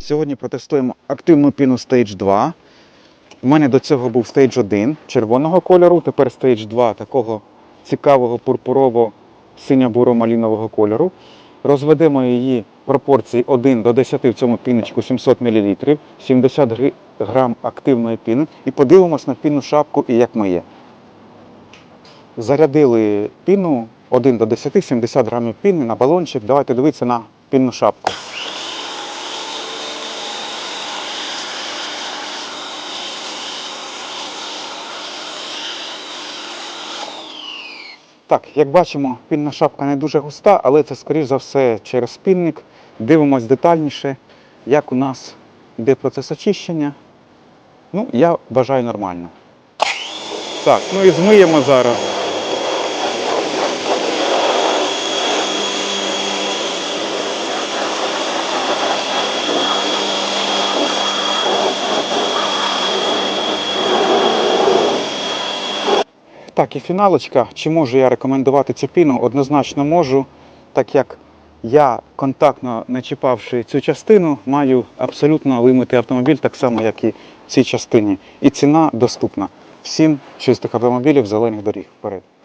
Сьогодні протестуємо активну піну Stage 2. У мене до цього був Stage 1 червоного кольору, тепер Stage 2 такого цікавого пурпурово-синьо-буро-малінового кольору. Розведемо її пропорції 1 до 10 в цьому піночку 700 мл, 70 гри- грам активної піни і подивимось на пінну шапку і як ми є. Зарядили піну 1 до 10, 70 грамів піни на балончик. Давайте дивитися на пінну шапку. Так, як бачимо, пінна шапка не дуже густа, але це, скоріш за все, через пінник. Дивимось детальніше, як у нас йде процес очищення. Ну, я вважаю нормально. Так, ну і змиємо зараз. Так, і фіналочка. Чи можу я рекомендувати цю піну? Однозначно можу, так як я контактно не чіпавши цю частину, маю абсолютно вимитий автомобіль, так само, як і в цій частині. І ціна доступна. Всім чистих автомобілів зелених доріг. Вперед.